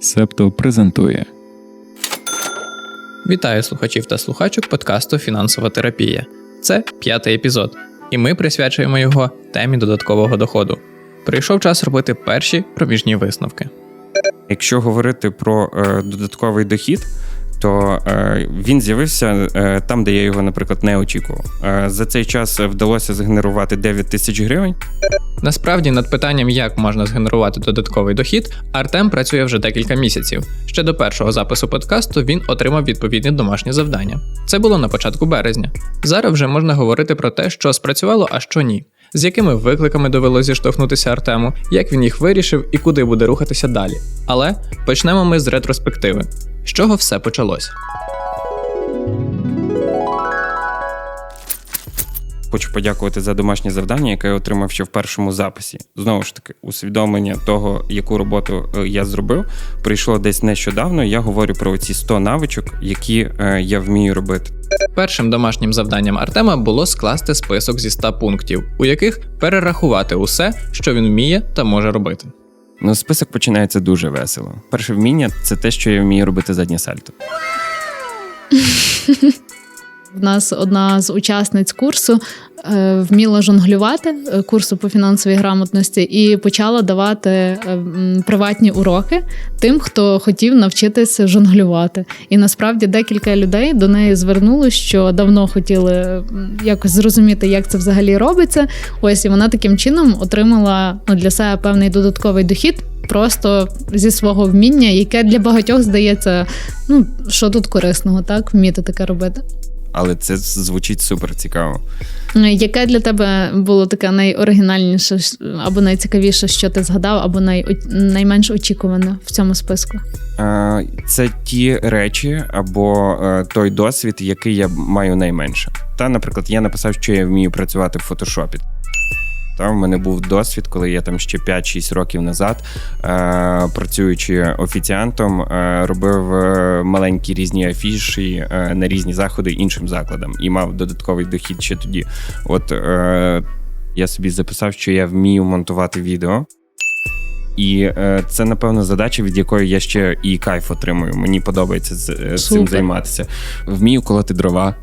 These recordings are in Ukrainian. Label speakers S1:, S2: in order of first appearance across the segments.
S1: Септо презентує
S2: Вітаю слухачів та слухачок подкасту Фінансова терапія. Це п'ятий епізод, і ми присвячуємо його темі додаткового доходу. Прийшов час робити перші проміжні висновки.
S3: Якщо говорити про е, додатковий дохід, то е, він з'явився е, там, де я його, наприклад, не очікував. Е, за цей час вдалося згенерувати 9 тисяч гривень.
S2: Насправді, над питанням, як можна згенерувати додатковий дохід, Артем працює вже декілька місяців. Ще до першого запису подкасту він отримав відповідне домашнє завдання. Це було на початку березня. Зараз вже можна говорити про те, що спрацювало, а що ні. З якими викликами довелося зіштовхнутися Артему, як він їх вирішив і куди буде рухатися далі. Але почнемо ми з ретроспективи. З чого все почалося?
S3: Хочу подякувати за домашнє завдання, яке я отримав ще в першому записі. Знову ж таки, усвідомлення того, яку роботу е, я зробив, прийшло десь нещодавно. Я говорю про ці 100 навичок, які е, я вмію робити.
S2: Першим домашнім завданням Артема було скласти список зі 100 пунктів, у яких перерахувати усе, що він вміє та може робити.
S3: Ну, список починається дуже весело. Перше вміння це те, що я вмію робити заднє сальто.
S4: В нас одна з учасниць курсу е, вміла жонглювати е, курсу по фінансовій грамотності і почала давати е, приватні уроки тим, хто хотів навчитися жонглювати. І насправді декілька людей до неї звернули, що давно хотіли якось зрозуміти, як це взагалі робиться. Ось і вона таким чином отримала ну, для себе певний додатковий дохід. Просто зі свого вміння, яке для багатьох здається, ну що тут корисного, так вміти таке робити.
S3: Але це звучить супер цікаво.
S4: Яке для тебе було таке найоригінальніше або найцікавіше, що ти згадав, або най, найменш очікуване в цьому списку?
S3: Це ті речі або е, той досвід, який я маю найменше. Та, наприклад, я написав, що я вмію працювати в фотошопі. Та в мене був досвід, коли я там ще 5-6 років назад, е, працюючи офіціантом, е, робив е, маленькі різні афіші е, на різні заходи іншим закладам і мав додатковий дохід ще тоді. От е, я собі записав, що я вмію монтувати відео. І е, це, напевно, задача, від якої я ще і кайф отримую. Мені подобається з, е, цим займатися. Вмію колоти дрова.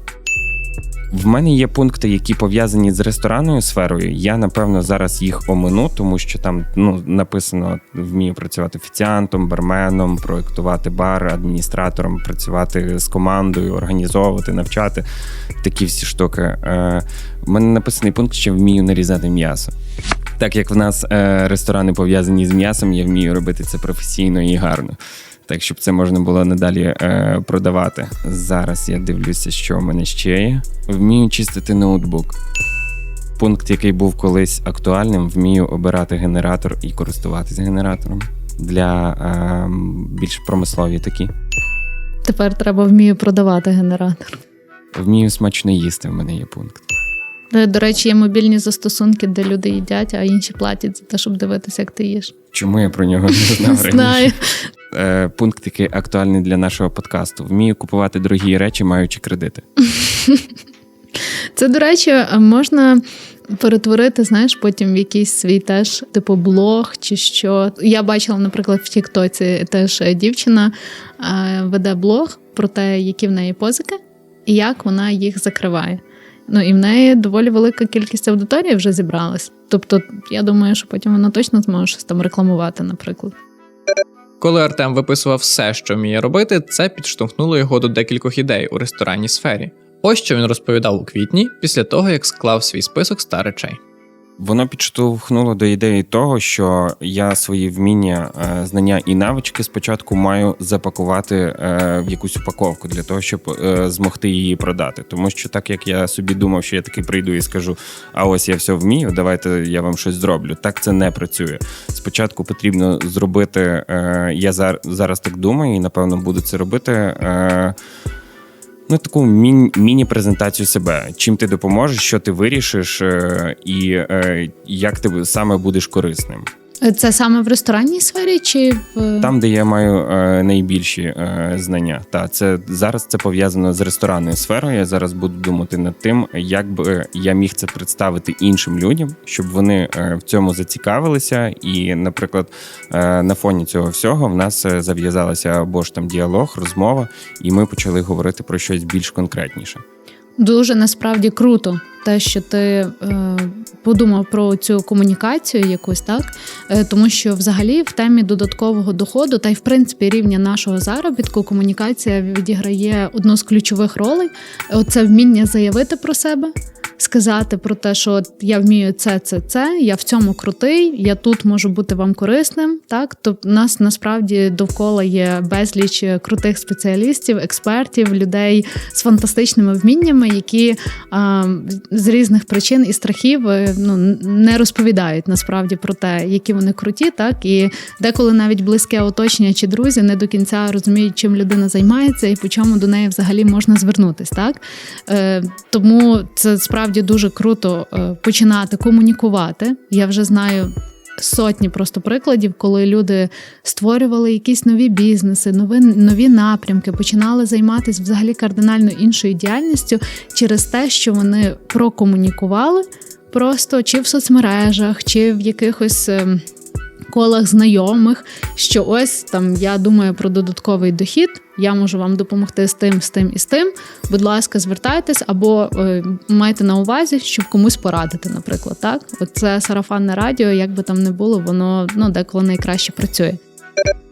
S3: В мене є пункти, які пов'язані з ресторанною сферою. Я напевно зараз їх омину, тому що там ну написано вмію працювати офіціантом, барменом, проектувати бар, адміністратором, працювати з командою, організовувати, навчати такі всі штуки. Е, в мене написаний пункт, що вмію нарізати м'ясо. Так як в нас е, ресторани пов'язані з м'ясом, я вмію робити це професійно і гарно. Так, щоб це можна було надалі е, продавати. Зараз я дивлюся, що в мене ще є. Вмію чистити ноутбук. Пункт, який був колись актуальним, вмію обирати генератор і користуватись генератором для е, більш промислові такі.
S4: Тепер треба вмію продавати генератор.
S3: Вмію смачно їсти. В мене є пункт.
S4: Е, До речі, є мобільні застосунки, де люди їдять, а інші платять за те, щоб дивитися, як ти їш.
S3: Чому я про нього не знав раніше?
S4: Знаю.
S3: Е, пункт, який актуальний для нашого подкасту. Вмію купувати дорогі речі, маючи кредити.
S4: Це, до речі, можна перетворити, знаєш, потім в якийсь свій теж, типу, блог чи що. Я бачила, наприклад, в Тіктоці теж дівчина е, веде блог про те, які в неї позики і як вона їх закриває. Ну і в неї доволі велика кількість аудиторії вже зібралась. Тобто, я думаю, що потім вона точно зможе щось там рекламувати, наприклад.
S2: Коли Артем виписував все, що вміє робити, це підштовхнуло його до декількох ідей у ресторанній сфері. Ось що він розповідав у квітні після того, як склав свій список ста речей.
S3: Воно підштовхнуло до ідеї того, що я свої вміння, е, знання і навички спочатку маю запакувати е, в якусь упаковку для того, щоб е, змогти її продати. Тому що так як я собі думав, що я таки прийду і скажу: а ось я все вмію, давайте я вам щось зроблю. Так це не працює. Спочатку потрібно зробити. Я зар- зараз так думаю, і напевно буду це робити. Ну, таку міні- міні-презентацію себе. Чим ти допоможеш, що ти вирішиш, е, і е, як ти саме будеш корисним.
S4: Це саме в ресторанній сфері чи в
S3: Там, де я маю е, найбільші е, знання. Та це зараз це пов'язано з ресторанною сферою. Я зараз буду думати над тим, як би я міг це представити іншим людям, щоб вони е, в цьому зацікавилися. І, наприклад, е, на фоні цього всього в нас е, зав'язалася або ж там діалог, розмова, і ми почали говорити про щось більш конкретніше.
S4: Дуже насправді круто, те, що ти е, подумав про цю комунікацію якусь, так е, тому що взагалі в темі додаткового доходу та й в принципі рівня нашого заробітку комунікація відіграє одну з ключових ролей. Оце вміння заявити про себе. Сказати про те, що от я вмію це, це, це, я в цьому крутий, я тут можу бути вам корисним. Так, то в нас насправді довкола є безліч крутих спеціалістів, експертів, людей з фантастичними вміннями, які а, з різних причин і страхів е, ну не розповідають насправді про те, які вони круті, так і деколи навіть близьке оточення чи друзі не до кінця розуміють, чим людина займається і по чому до неї взагалі можна звернутись. Так е, тому це справді дуже круто е, починати комунікувати. Я вже знаю. Сотні просто прикладів, коли люди створювали якісь нові бізнеси, нові, нові напрямки, починали займатися взагалі кардинально іншою діяльністю через те, що вони прокомунікували просто чи в соцмережах, чи в якихось. Колах знайомих, що ось там я думаю про додатковий дохід, я можу вам допомогти з тим, з тим і з тим. Будь ласка, звертайтесь або е, майте на увазі, щоб комусь порадити, наприклад. Так, оце сарафанне радіо, як би там не було, воно ну деколи найкраще працює.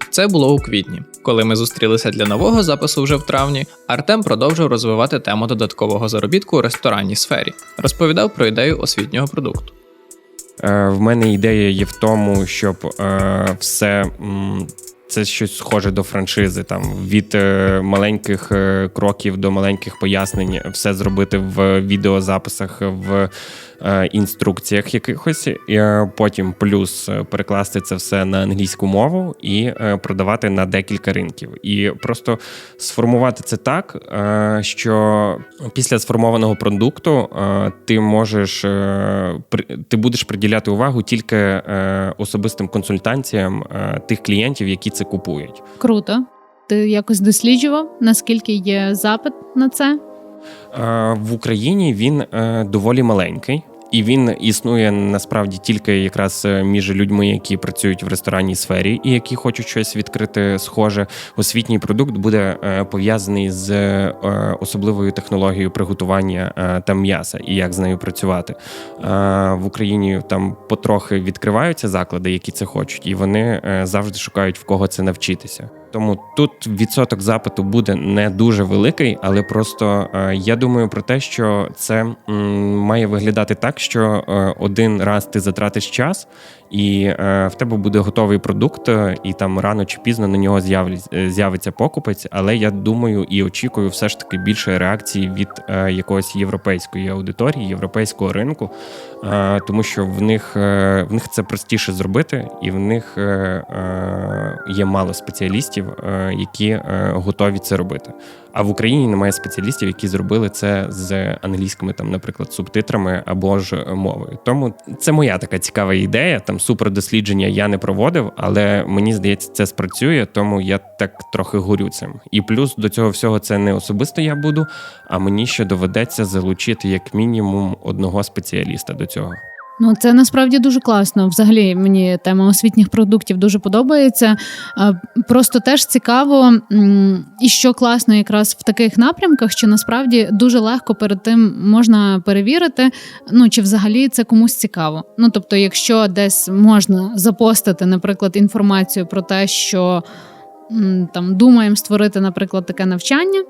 S2: Це було у квітні. Коли ми зустрілися для нового запису вже в травні, Артем продовжив розвивати тему додаткового заробітку у ресторанній сфері, розповідав про ідею освітнього продукту.
S3: Е, В мене ідея є в тому, щоб е, все. Це щось схоже до франшизи, там від е, маленьких кроків до маленьких пояснень, все зробити в відеозаписах, в інструкціях якихось. Е, потім плюс е, перекласти це все на англійську мову і е, продавати на декілька ринків. І просто сформувати це так, е, що після сформованого продукту е, ти можеш е, ти будеш приділяти увагу тільки е, особистим консультаціям е, тих клієнтів, які це купують.
S4: Круто. Ти якось досліджував, наскільки є запит на це?
S3: Е, В Україні він е, доволі маленький. І він існує насправді тільки якраз е, між людьми, які працюють в ресторанній сфері і які хочуть щось відкрити схоже. Освітній продукт буде е, пов'язаний з е, особливою технологією приготування там м'яса і як з нею працювати. В Україні там потрохи відкриваються заклади, які це хочуть, і вони завжди шукають в кого це навчитися. Тому тут відсоток запиту буде не дуже великий, але просто е, я думаю про те, що це має виглядати так, що е, один раз ти затратиш час, і е, в тебе буде готовий продукт, е, і там рано чи пізно на нього е, з'явиться покупець. Але я думаю і очікую все ж таки більше реакції від е, якоїсь європейської аудиторії, європейського ринку, е, тому що в них, е, в них це простіше зробити, і в них є мало спеціалістів, які готові це робити. А в Україні немає спеціалістів, які зробили це з англійськими, там, наприклад, субтитрами або ж мовою. Тому це моя така цікава ідея. Там супердослідження я не проводив, але мені здається, це спрацює, тому я так трохи горю цим. І плюс до цього всього це не особисто я буду, а мені ще доведеться залучити як мінімум одного спеціаліста до цього.
S4: Ну, це насправді дуже класно. Взагалі мені тема освітніх продуктів дуже подобається. Просто теж цікаво, і що класно якраз в таких напрямках, що насправді дуже легко перед тим можна перевірити, ну чи взагалі це комусь цікаво. Ну тобто, якщо десь можна запостити, наприклад, інформацію про те, що там думаємо створити, наприклад, таке навчання.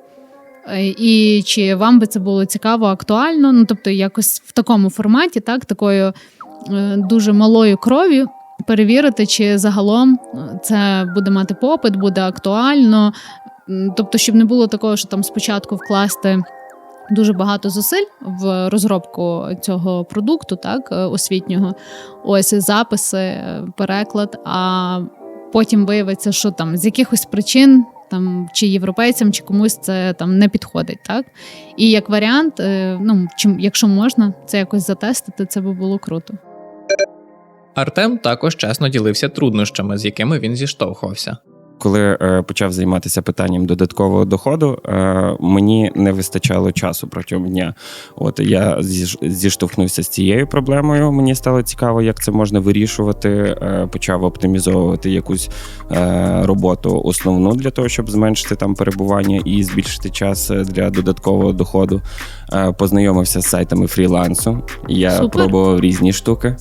S4: Е, І чи вам би це було цікаво, актуально? Ну тобто, якось в такому форматі, так, такою е, дуже малою кров'ю перевірити, чи загалом е, це буде мати попит, буде актуально. Тобто, щоб не було такого, що там спочатку вкласти. Дуже багато зусиль в розробку цього продукту, так освітнього, ось записи, переклад. А потім виявиться, що там з якихось причин там чи європейцям, чи комусь це там не підходить, так і як варіант, е, ну чим, якщо можна це якось затестити, це би було круто.
S2: Артем також чесно ділився труднощами, з якими він зіштовхувався.
S3: Коли е, почав займатися питанням додаткового доходу, е, мені не вистачало часу протягом дня. От я зіш- зіштовхнувся з цією проблемою. Мені стало цікаво, як це можна вирішувати. Е, почав оптимізовувати якусь е, роботу основну для того, щоб зменшити там перебування і збільшити час е, для додаткового доходу. Е, познайомився з сайтами фрілансу. Я
S4: Супер.
S3: пробував різні штуки.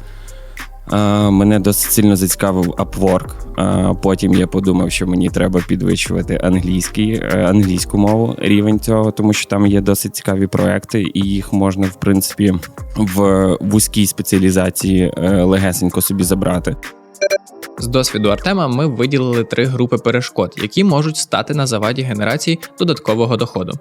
S3: Мене досить сильно зацікавив Upwork. Потім я подумав, що мені треба підвищувати англійський, е, англійську мову рівень цього, тому що там є досить цікаві проекти, і їх можна, в принципі, в вузькій спеціалізації е, легесенько собі забрати.
S2: З досвіду Артема ми виділили три групи перешкод, які можуть стати на заваді генерації додаткового доходу.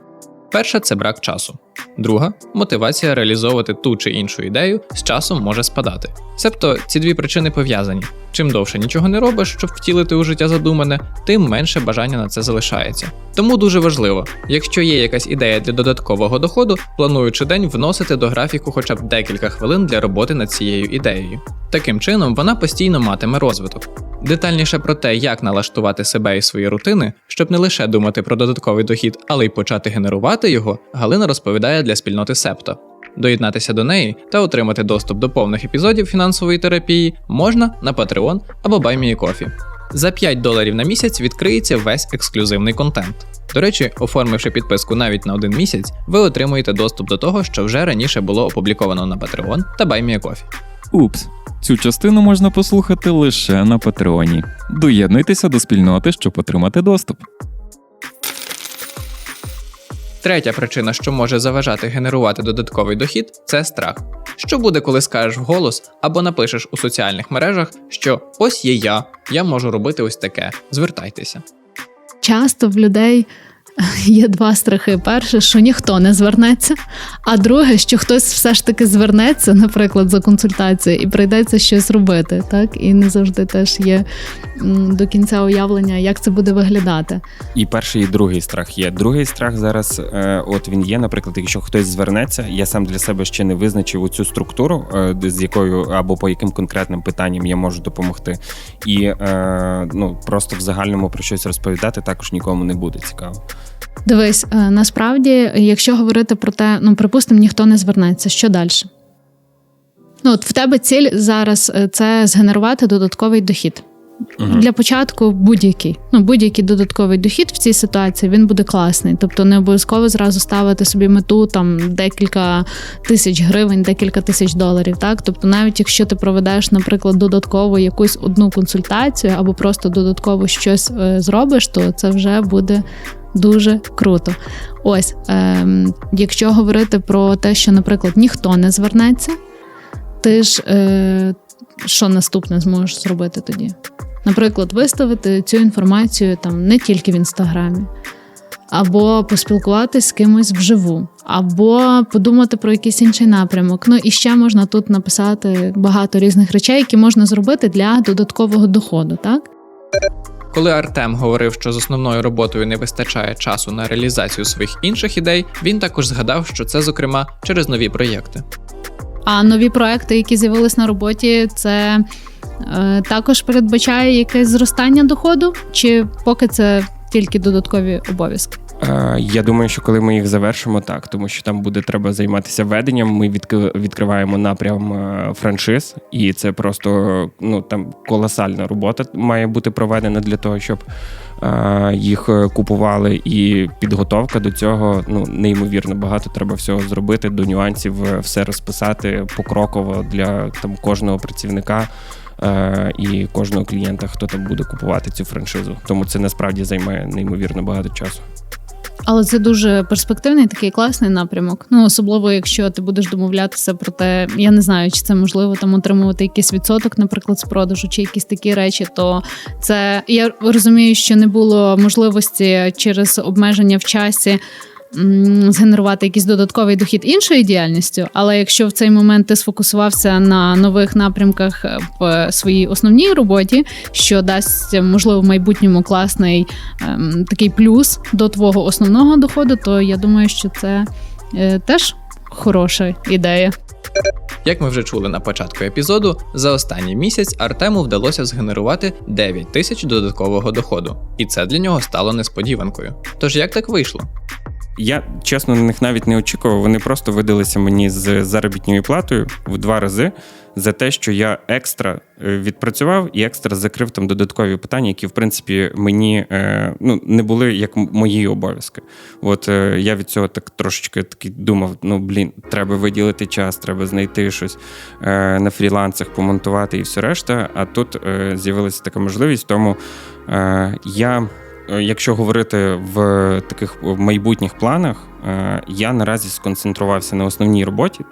S2: Перша це брак часу. Друга мотивація реалізовувати ту чи іншу ідею з часом може спадати. Себто ці дві причини пов'язані. Чим довше нічого не робиш, щоб втілити у життя задумане, тим менше бажання на це залишається. Тому дуже важливо, якщо є якась ідея для додаткового доходу, плануючи день вносити до графіку хоча б декілька хвилин для роботи над цією ідеєю. Таким чином вона постійно матиме розвиток. Детальніше про те, як налаштувати себе і свої рутини, щоб не лише думати про додатковий дохід, але й почати генерувати його, Галина розповідає для спільноти Септо. Доєднатися до неї та отримати доступ до повних епізодів фінансової терапії можна на Patreon або BuyMeACoffee. За 5 доларів на місяць відкриється весь ексклюзивний контент. До речі, оформивши підписку навіть на один місяць, ви отримуєте доступ до того, що вже раніше було опубліковано на Patreon та BuyMeACoffee.
S1: Упс. Цю частину можна послухати лише на Патреоні. Доєднуйтеся до спільноти, щоб отримати доступ.
S2: Третя причина, що може заважати генерувати додатковий дохід, це страх. Що буде, коли скажеш вголос або напишеш у соціальних мережах, що ось є я, я можу робити ось таке. Звертайтеся.
S4: Часто в людей є два страхи: перше, що ніхто не звернеться, а друге, що хтось все ж таки звернеться, наприклад, за консультацією, і прийдеться щось робити. Так і не завжди теж є до кінця уявлення, як це буде виглядати.
S3: І перший, і другий страх є. Другий страх зараз, е, от він є. Наприклад, якщо хтось звернеться, я сам для себе ще не визначив цю структуру, е, з якою або по яким конкретним питанням я можу допомогти. І е, ну просто в загальному про щось розповідати також нікому не буде цікаво.
S4: Дивись, е, насправді, якщо говорити про те, ну припустимо, ніхто не звернеться, що далі? Ну, от в тебе ціль зараз е, це згенерувати додатковий дохід.
S3: Мгм.
S4: Для початку будь-який. Ну, будь-який додатковий дохід в цій ситуації він буде класний. Тобто не обов'язково зразу ставити собі мету там декілька тисяч гривень, декілька тисяч доларів. Так, тобто, навіть якщо ти проведеш, наприклад, додатково якусь одну консультацію або просто додатково щось е, зробиш, то це вже буде. Дуже круто. Ось, ем, якщо говорити про те, що, наприклад, ніхто не звернеться, ти ж е, що наступне зможеш зробити тоді? Наприклад, виставити цю інформацію там не тільки в інстаграмі, або поспілкуватись з кимось вживу, або подумати про якийсь інший напрямок. Ну і ще можна тут написати багато різних речей, які можна зробити для додаткового доходу, так?
S2: Коли Артем говорив, що з основною роботою не вистачає часу на реалізацію своїх інших ідей, він також згадав, що це зокрема через нові проєкти.
S4: А нові проекти, які з'явились на роботі, це е, також передбачає якесь зростання доходу, чи поки це тільки додаткові обов'язки?
S3: Е, Я думаю, що коли ми їх завершимо, так, тому що там буде треба займатися веденням. Ми відкри- відкриваємо напрям е, франшиз, і це просто ну там колосальна робота має бути проведена для того, щоб е, їх купували. І підготовка до цього ну неймовірно багато треба всього зробити, до нюансів все розписати покроково для там кожного працівника. І кожного клієнта, хто там буде купувати цю франшизу, тому це насправді займає неймовірно багато часу.
S4: Але це дуже перспективний такий класний напрямок. Ну особливо, якщо ти будеш домовлятися про те, я не знаю, чи це можливо там отримувати якийсь відсоток, наприклад, з продажу, чи якісь такі речі. То це я розумію, що не було можливості через обмеження в часі. Згенерувати якийсь додатковий дохід іншою діяльністю, але якщо в цей момент ти сфокусувався на нових напрямках е, в своїй основній роботі, що дасть можливо в майбутньому класний ем, такий плюс до твого основного доходу, то я думаю, що це е, теж хороша ідея.
S2: Як ми вже чули на початку епізоду, за останній місяць Артему вдалося згенерувати 9 тисяч додаткового доходу, і це для нього стало несподіванкою. Тож як так вийшло?
S3: Я чесно на них навіть не очікував. Вони просто видалися мені з заробітною платою в два рази за те, що я екстра е, відпрацював і екстра закрив там додаткові питання, які в принципі мені е, ну не були як мої обов'язки. От е, я від цього так трошечки такий думав: ну блін, треба виділити час, треба знайти щось на фрілансах, помонтувати і все решта. А тут з'явилася така можливість, тому я. Е, Якщо говорити в таких майбутніх планах, е, я наразі сконцентрувався на основній роботі,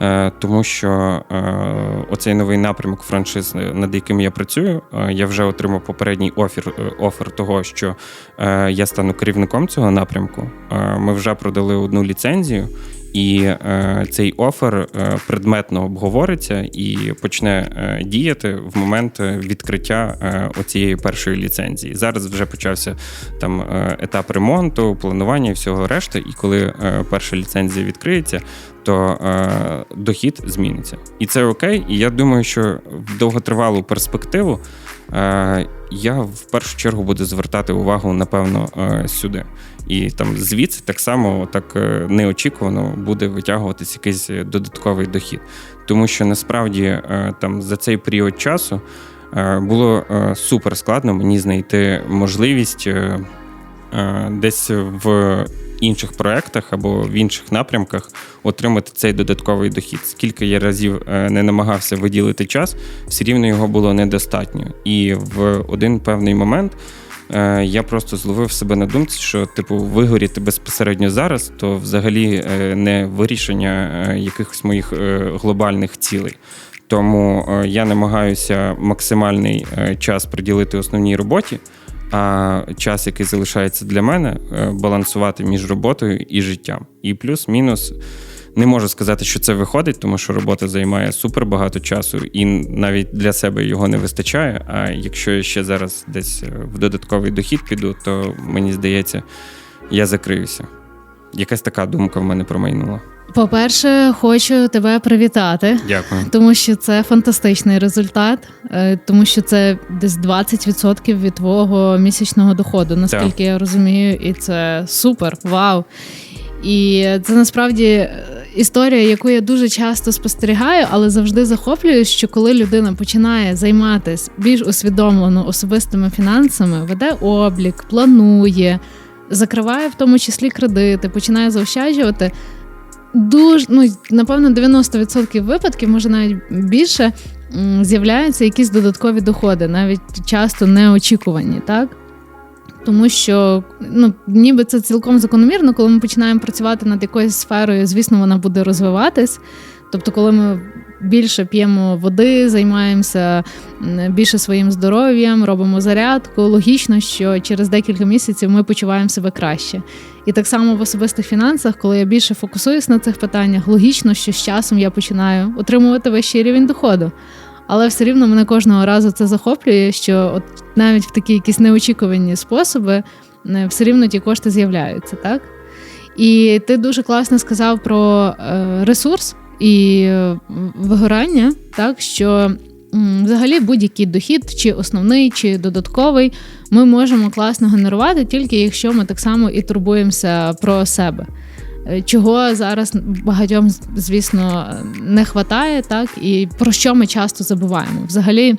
S3: е, тому що оцей новий напрямок франшиз, над яким я працюю, я вже отримав попередній офер, офер того, що я стану керівником цього напрямку. Ми вже продали одну ліцензію. І е, цей офер е, предметно обговориться і почне е, діяти в момент е, відкриття е, оцієї першої ліцензії. Зараз вже почався там е, етап ремонту, планування і всього решти. І коли перша ліцензія відкриється, то дохід зміниться. І це окей. І я думаю, що в довготривалу перспективу я в першу чергу буду звертати увагу, напевно, е, сюди. І там звідси так само, так е, неочікувано буде витягуватись якийсь додатковий дохід. Тому що насправді е, там за цей період часу було супер складно мені знайти можливість десь в інших проєктах або в інших напрямках отримати цей додатковий дохід. Скільки я разів е, не намагався виділити час, все рівно його було недостатньо. І в один певний момент е, я просто зловив себе на думці, що типу вигоріти безпосередньо зараз, то взагалі е, не вирішення якихось моїх глобальних цілей. Тому я намагаюся максимальний час приділити основній роботі, а час, який залишається для мене, е, балансувати між роботою і життям. І плюс-мінус. Не можу сказати, що це виходить, тому що робота займає супер багато часу, і навіть для себе його не вистачає. А якщо я ще зараз десь е, в додатковий дохід піду, то мені здається, я закриюся. Якась така думка в мене промайнула.
S4: По-перше, хочу тебе привітати.
S3: Дякую.
S4: Тому що це фантастичний результат, е, тому що це десь 20% від твого місячного доходу, наскільки я розумію, і це супер, вау. І це насправді е, історія, яку я дуже часто спостерігаю, але завжди захоплююсь, що коли людина починає займатися більш усвідомлено особистими фінансами, веде облік, планує, закриває в тому числі кредити, починає заощаджувати. Дуже ну напевно 90% випадків, може навіть більше, з'являються якісь додаткові доходи, навіть часто неочікувані, так? Тому що ну, ніби це цілком закономірно, коли ми починаємо працювати над якоюсь сферою, звісно, вона буде розвиватись. Тобто, коли ми більше п'ємо води, займаємося більше своїм здоров'ям, робимо зарядку, логічно, що через декілька місяців ми почуваємо себе краще. І так само в особистих фінансах, коли я більше фокусуюсь на цих питаннях, логічно, що з часом я починаю отримувати вищий рівень доходу. Але все рівно мене кожного разу це захоплює, що от навіть в такі якісь неочікувані способи все рівно ті кошти з'являються, так? І ти дуже класно сказав про е, ресурс і е, вигорання, так що взагалі будь-який дохід, чи основний, чи додатковий, ми можемо класно генерувати, тільки якщо ми так само і турбуємося про себе. Е, Чого зараз багатьом, звісно, не вистачає, так і про що ми часто забуваємо. Взагалі,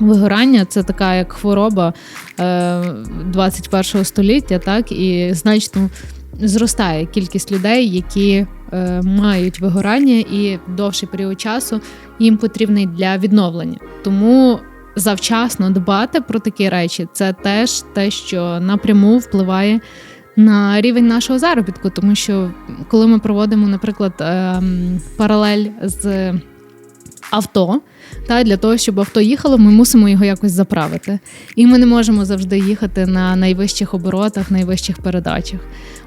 S4: вигорання це така як хвороба е, 21 століття, так і значно зростає кількість людей, які е, мають вигорання, і довший період часу їм потрібний для відновлення. Тому завчасно дбати про такі речі це теж те, що напряму впливає на рівень нашого заробітку, тому що коли ми проводимо, наприклад, ем, паралель з авто, та для того, щоб авто їхало, ми мусимо його якось заправити. І ми не можемо завжди їхати на найвищих оборотах, найвищих передачах.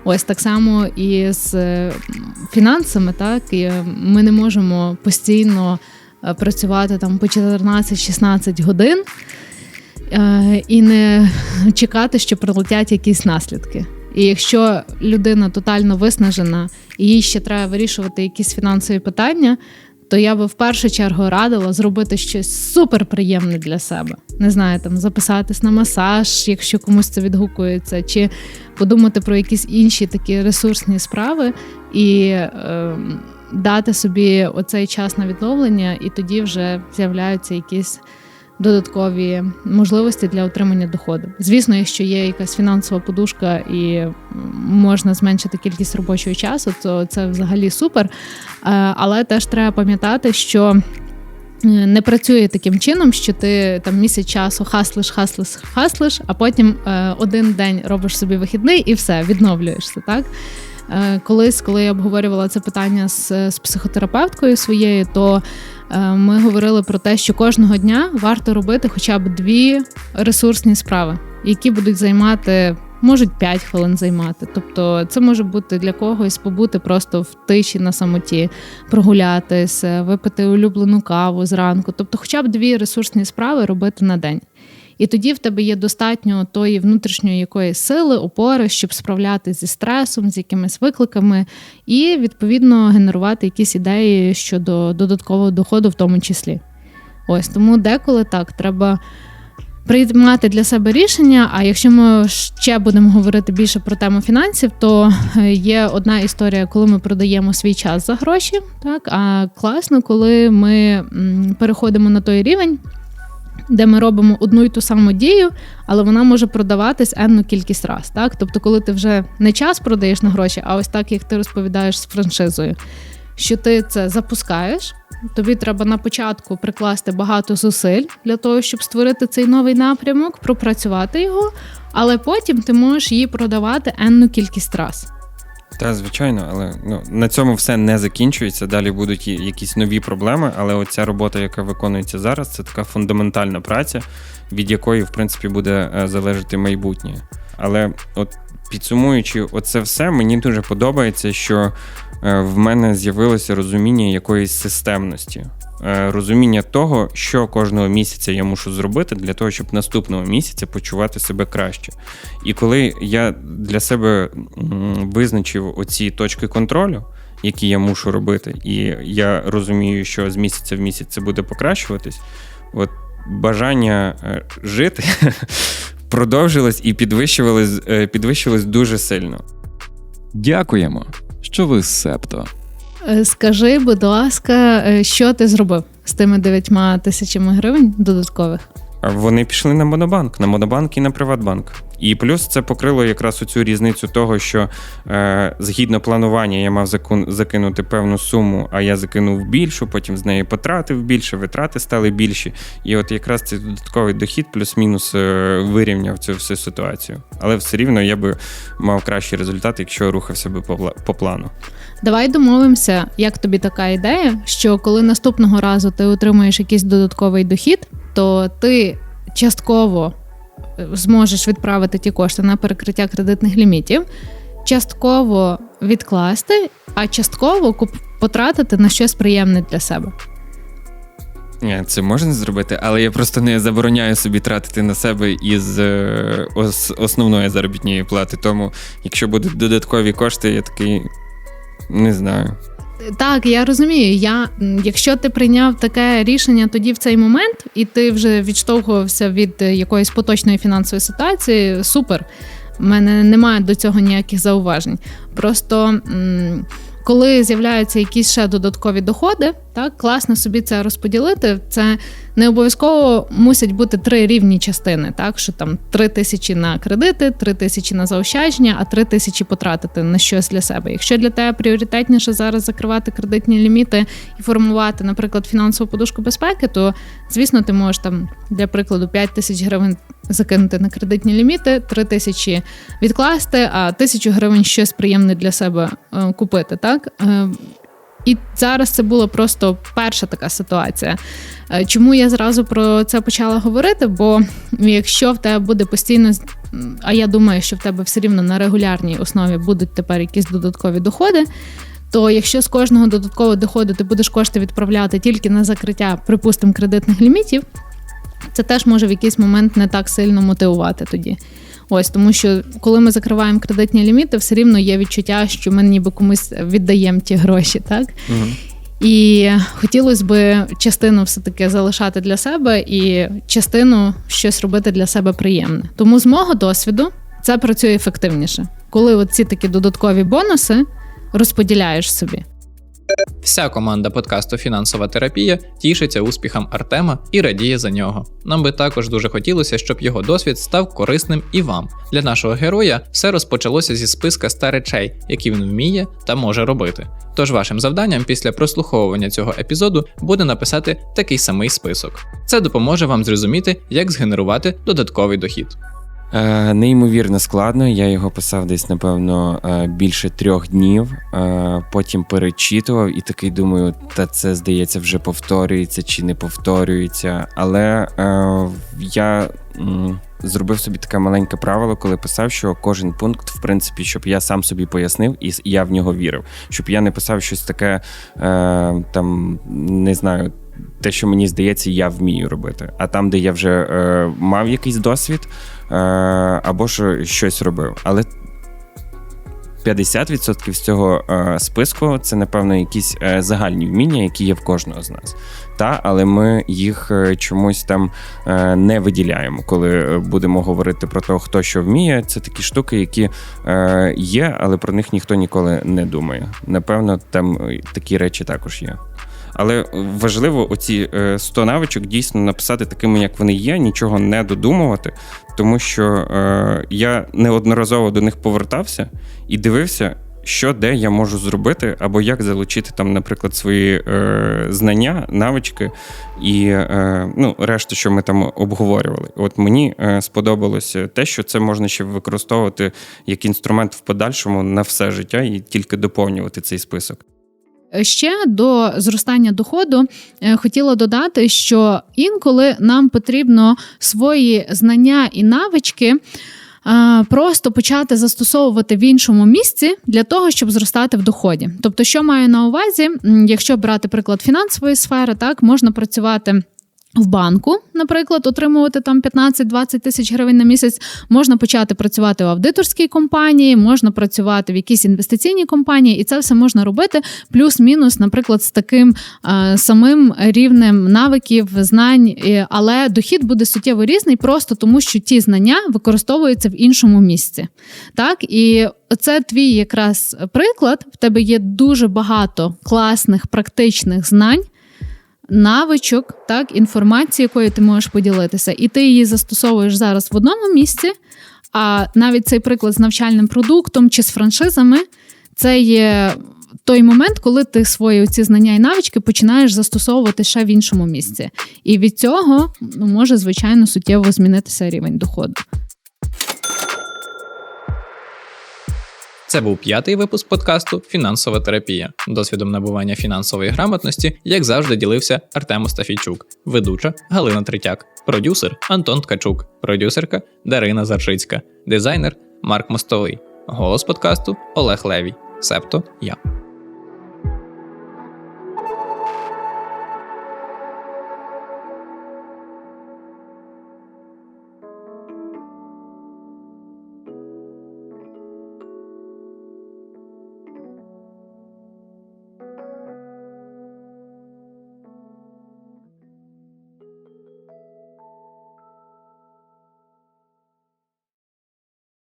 S4: Ось так само і з е, фінансами, так і е, ми не можемо постійно е, працювати там по 14-16 годин. І не чекати, що прилетять якісь наслідки. І якщо людина тотально виснажена і їй ще треба вирішувати якісь фінансові питання, то я би в першу чергу радила зробити щось суперприємне для себе. Не знаю, там записатись на масаж, якщо комусь це відгукується, чи подумати про якісь інші такі ресурсні справи і е, дати собі оцей час на відновлення, і тоді вже з'являються якісь додаткові можливості для отримання доходу. Звісно, якщо є якась фінансова подушка і можна зменшити кількість робочого часу, то це взагалі супер. Е, Але теж треба пам'ятати, що. е, Не працює таким чином, що ти там місяць часу хаслиш, хаслиш, хаслиш, а потім е, один день робиш собі вихідний і все, відновлюєшся. Так колись, коли я обговорювала це питання з, з психотерапевткою своєю, то ми говорили про те, що кожного дня варто робити хоча б дві ресурсні справи, які будуть займати. Можуть 5 хвилин займати. Тобто це може бути для когось побути просто в тиші на самоті, прогулятись, е, випити улюблену каву зранку. Тобто, хоча б дві ресурсні справи робити на день. І тоді в тебе є достатньо тої внутрішньої якоїсь сили, опори, щоб справлятися зі стресом, з якимись викликами, і відповідно генерувати якісь ідеї щодо додаткового доходу, в тому числі. Ось тому деколи так треба приймати для себе рішення. А якщо ми ще будемо говорити більше про тему фінансів, то е, є одна історія, коли ми продаємо свій час за гроші. Так а класно, коли ми переходимо на той рівень. Де ми робимо одну і ту саму дію, але вона може продаватись енну кількість раз. Так? Тобто, коли ти вже не час продаєш на гроші, а ось так, як ти розповідаєш з франшизою, що ти це запускаєш, тобі треба на початку прикласти багато зусиль для того, щоб створити цей новий напрямок, пропрацювати його, але потім ти можеш її продавати енну кількість раз.
S3: Та, звичайно, але ну, на цьому все не закінчується. Далі будуть якісь нові проблеми. Але оця робота, яка виконується зараз, це така фундаментальна праця, від якої, в принципі, буде е, залежати майбутнє. Але от підсумуючи оце все, мені дуже подобається, що е, в мене з'явилося розуміння якоїсь системності. Е, Розуміння того, що кожного місяця я мушу зробити для того, щоб наступного місяця почувати себе краще. І коли я для себе визначив оці точки контролю, які я мушу робити, і я розумію, що з місяця в місяць це буде покращуватись, от бажання е, жити продовжилось і підвищувалось, е, підвищилось дуже сильно.
S1: Дякуємо, що ви Септо.
S4: Е, Скажи, будь ласка, е, що ти зробив з тими 9 тисячами гривень додаткових?
S3: Вони пішли на Монобанк, на Монобанк і на Приватбанк. І плюс це покрило якраз оцю різницю того, що е, згідно планування я мав закун, закинути певну суму, а я закинув більшу, потім з неї потратив більше, витрати стали більші. І от якраз цей додатковий дохід плюс-мінус е, вирівняв цю всю ситуацію. Але все рівно я би мав кращий результат, якщо рухався би по, по плану.
S4: Давай домовимося, як тобі така ідея, що коли наступного разу ти отримаєш якийсь додатковий дохід, то ти частково е, зможеш відправити ті кошти на перекриття кредитних лімітів, частково відкласти, а частково куп- потратити на щось приємне для себе.
S1: Ні, Це можна зробити, але я просто не забороняю собі тратити на себе із е, ос- основної заробітної плати. Тому, якщо будуть додаткові кошти, я такий не знаю.
S4: Так, я розумію. Я, якщо ти прийняв таке рішення тоді в цей момент, і ти вже відштовхувався від е, якоїсь поточної фінансової ситуації, супер. У мене немає до цього ніяких зауважень. Просто коли з'являються якісь ще додаткові доходи, так класно собі це розподілити. Це не обов'язково мусять бути три рівні частини, так що там три тисячі на кредити, три тисячі на заощадження, а три тисячі потратити на щось для себе. Якщо для тебе пріоритетніше зараз закривати кредитні ліміти і формувати, наприклад, фінансову подушку безпеки, то звісно, ти можеш там для прикладу 5 тисяч гривень закинути на кредитні ліміти, 3 тисячі відкласти, а тисячу гривень щось приємне для себе е, купити. Так Е, і зараз це була просто перша така ситуація. Е, Чому я зразу про це почала говорити? Бо якщо в тебе буде постійно, а я думаю, що в тебе все рівно на регулярній основі будуть тепер якісь додаткові доходи. То якщо з кожного додаткового доходу ти будеш кошти відправляти тільки на закриття, припустимо, кредитних лімітів, це теж може в якийсь момент не так сильно мотивувати тоді. Ось тому, що коли ми закриваємо кредитні ліміти, все рівно є відчуття, що ми ніби комусь віддаємо ті гроші, так? І хотілося б частину все-таки залишати для себе і частину щось робити для себе приємне. Тому з мого досвіду це працює ефективніше, коли ці такі додаткові бонуси розподіляєш собі.
S2: Вся команда подкасту Фінансова терапія тішиться успіхам Артема і радіє за нього. Нам би також дуже хотілося, щоб його досвід став корисним і вам. Для нашого героя все розпочалося зі списка 100 речей, які він вміє та може робити. Тож вашим завданням після прослуховування цього епізоду буде написати такий самий список. Це допоможе вам зрозуміти, як згенерувати додатковий дохід.
S3: Е, неймовірно складно. Я його писав десь, напевно, е, більше трьох днів. Е, потім перечитував і такий думаю, та це здається вже повторюється чи не повторюється. Але я зробив собі таке маленьке правило, коли писав, що кожен пункт, в принципі, щоб я сам собі пояснив, і я в нього вірив. Щоб я не писав щось таке, там не знаю. Те, що мені здається, я вмію робити. А там, де я вже е, мав якийсь досвід, або ж щось робив. Але 50% з цього е, списку це, напевно, якісь е, загальні вміння, які є в кожного з нас. Та, але ми їх е, чомусь там е, не виділяємо, коли е, будемо говорити про те, хто що вміє. Це такі штуки, які е, є, але про них ніхто ніколи не думає. Напевно, там е, такі речі також є. Але важливо оці е, 100 навичок дійсно написати такими, як вони є, нічого не додумувати, тому що е, я неодноразово до них повертався і дивився, що де я можу зробити, або як залучити там, наприклад, свої е, знання, навички і е, ну, решту, що ми там обговорювали. От мені е, сподобалося те, що це можна ще використовувати як інструмент в подальшому на все життя і тільки доповнювати цей список.
S4: Ще до зростання доходу е, хотіла додати, що інколи нам потрібно свої знання і навички. е, Просто почати застосовувати в іншому місці для того, щоб зростати в доході. Тобто, що маю на увазі, якщо брати приклад фінансової сфери, так можна працювати в банку, наприклад, отримувати там 15-20 тисяч гривень на місяць. Можна почати працювати в аудиторській компанії, можна працювати в якійсь інвестиційній компанії, і це все можна робити плюс-мінус, наприклад, з таким е, самим рівнем навиків, знань, але дохід буде суттєво різний, просто тому що ті знання використовуються в іншому місці. Так, і це твій якраз приклад. В тебе є дуже багато класних практичних знань навичок, так, інформації, якою ти можеш поділитися, і ти її застосовуєш зараз в одному місці. А навіть цей приклад з навчальним продуктом чи з франшизами це є той момент, коли ти свої ці знання і навички починаєш застосовувати ще в іншому місці. І від цього ну, може, звичайно, суттєво змінитися рівень доходу.
S2: Це був п'ятий випуск подкасту Фінансова терапія. Досвідом набування фінансової грамотності, як завжди, ділився Артем Остафійчук, ведуча Галина Третяк, продюсер Антон Ткачук, продюсерка Дарина Заржицька, дизайнер Марк Мостовий, голос подкасту Олег Левій, септо я.